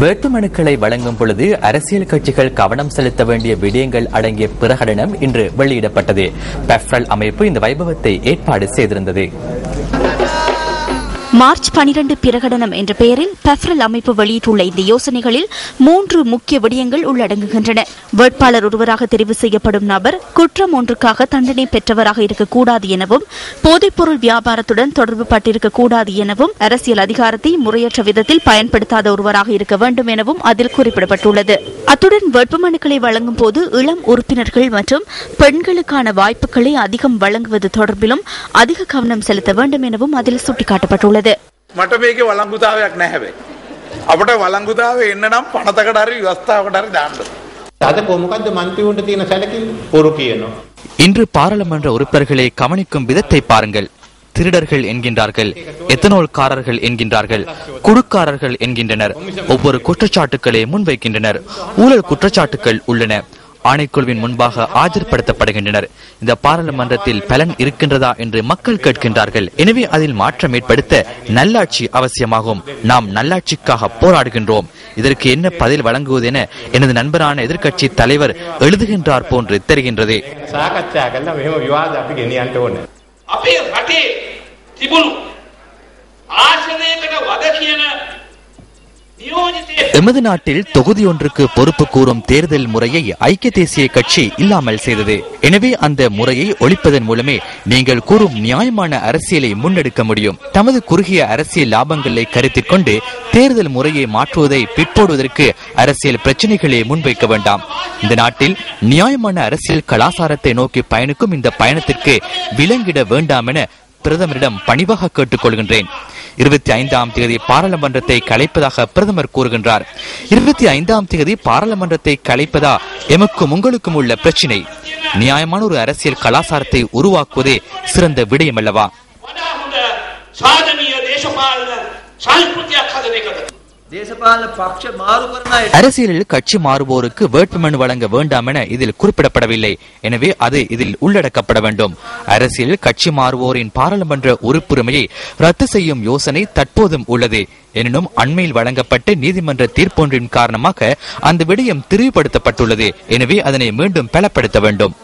வேட்புமனுக்களை வழங்கும் பொழுது அரசியல் கட்சிகள் கவனம் செலுத்த வேண்டிய விடயங்கள் அடங்கிய பிரகடனம் இன்று வெளியிடப்பட்டது. பெஃப்ரல் அமைப்பு இந்த வைபவத்தை ஏற்பாடு செய்திருந்தது. மார்ச் 12 பிரகடனம் என்ற பெயரில் பெஃப்ரல் அமைப்பு வெளியிட்டுள்ள இந்த யோசனைகளில் மூன்று முக்கிய விடயங்கள் உள்ளடங்குகின்றன. வேட்பாளர் ஒருவராக தெரிவு செய்யப்படும் நபர் குற்றம் ஒன்றுக்காக தண்டனை பெற்றவராக இருக்கக்கூடாது எனவும் போதைப்பொருள் வியாபாரத்துடன் தொடர்பு பட்டிருக்கக்கூடாது எனவும் அரசியல் அதிகாரத்தை முறையற்ற விதத்தில் பயன்படுத்தாத ஒருவராக இருக்க வேண்டும் எனவும் அதில் குறிப்பிடப்பட்டுள்ளது. அத்துடன் வேட்புமனுக்களை வழங்கும் போது இளம் உறுப்பினர்கள் மற்றும் பெண்களுக்கான வாய்ப்புகளை அதிகம் வழங்குவது தொடர்பிலும் அதிக கவனம் செலுத்த வேண்டும் எனவும் அதில் சுட்டிக்காட்டப்பட்டுள்ளது. මට මේක වලංගුතාවයක් නැහැබේ. අපට වලංගුතාව එන්න නම් පනතකට හරි ව්‍යවස්ථාවට හරි දාන්න. අද කොමකක්ද මන්ත්‍රීවුන්ට තියෙන සැලකිලි පොරු කියනවා. இன்று பாராளுமன்ற உறுப்பினர்களை கவனிக்கும் விதத்தை பாருங்கள் திருடர்கள் என்கின்றார்கள் எத்தனோல்காரர்கள் என்கின்றார்கள் குடுக்காரர்கள் என்கின்றனர் ஒவ்வொரு குற்றச்சாட்டுக்களை முன்வைக்கின்றனர் ஊழல் குற்றச்சாட்டுகள் உள்ளன ஆணைக்குழுவின் முன்பாக ஆஜர்படுத்தப்படுகின்றனர் இந்த பாராளுமன்றத்தில் பலன் இருக்கின்றதா என்று மக்கள் கேட்கின்றார்கள் எனவே அதில் மாற்றம் ஏற்படுத்த நல்லாட்சி அவசியமாகும் நாம் நல்லாட்சிக்காக போராடுகின்றோம் இதற்கு என்ன பதில் வழங்குவது என எனது நண்பரான எதிர்க்கட்சி தலைவர் எழுதுகின்றார் போன்று தெரிகின்றது සාකච්ඡා කරලා මෙහෙම විවාද අපි ගෙනියන්න ඕනේ. අපේ රටේ තිබුණු ආශනයකට වද කියන නියෝජිතය எமது நாட்டில் தொகுதி ஒன்றுக்கு பொறுப்பு கூறும் தேர்தல் முறையை ஐக்கிய தேசிய கட்சி இல்லாமல் செய்தது. எனவே அந்த முறையை ஒழிப்பதன் மூலமே நீங்கள் கூறும் நியாயமான அரசியலை முன்னெடுக்க முடியும். தமது குறுகிய அரசியல் லாபங்களை கருத்தில் கொண்டு தேர்தல் முறையை மாற்றுவதை பிற்போடுவதற்கு அரசியல் பிரச்சனைகளை முன்வைக்க வேண்டாம். இந்த நாட்டில் நியாயமான அரசியல் கலாசாரத்தை நோக்கி பயணிக்கும் இந்த பயணத்திற்கு விலங்கிட வேண்டாம் என பிரதமரிடம் பணிவாக கேட்டுக் கொள்கின்றேன் இருபத்தி ஐந்தாம் தேதி பாராளுமன்றத்தை கலைப்பதாக பிரதமர் கூறுகின்றார். இருபத்தி ஐந்தாம் தேதி பாராளுமன்றத்தை கலைப்பதா எமக்கும் உங்களுக்கும் உள்ள பிரச்சினை. நியாயமான ஒரு அரசியல் கலாசாரத்தை உருவாக்குவதே சிறந்த விடயம் அல்லவா சாதனிய தேசபாலன சால்புத்திய அரசியலில் கட்சி மாறுவோருக்கு வேட்புமனு வழங்க வேண்டாம் என இதில் குறிப்பிடப்படவில்லை. எனவே அது இதில் உள்ளடக்கப்பட வேண்டும். அரசியலில் கட்சி மாறுவோரின் பாராளுமன்ற உறுப்புரிமையை ரத்து செய்யும் யோசனை தற்போதும் உள்ளது. எனினும் அண்மையில் வழங்கப்பட்ட நீதிமன்ற தீர்ப்பொன்றின் காரணமாக அந்த விடயம் திரிவுபடுத்தப்பட்டுள்ளது. எனவே அதனை மீண்டும் பலப்படுத்த வேண்டும்.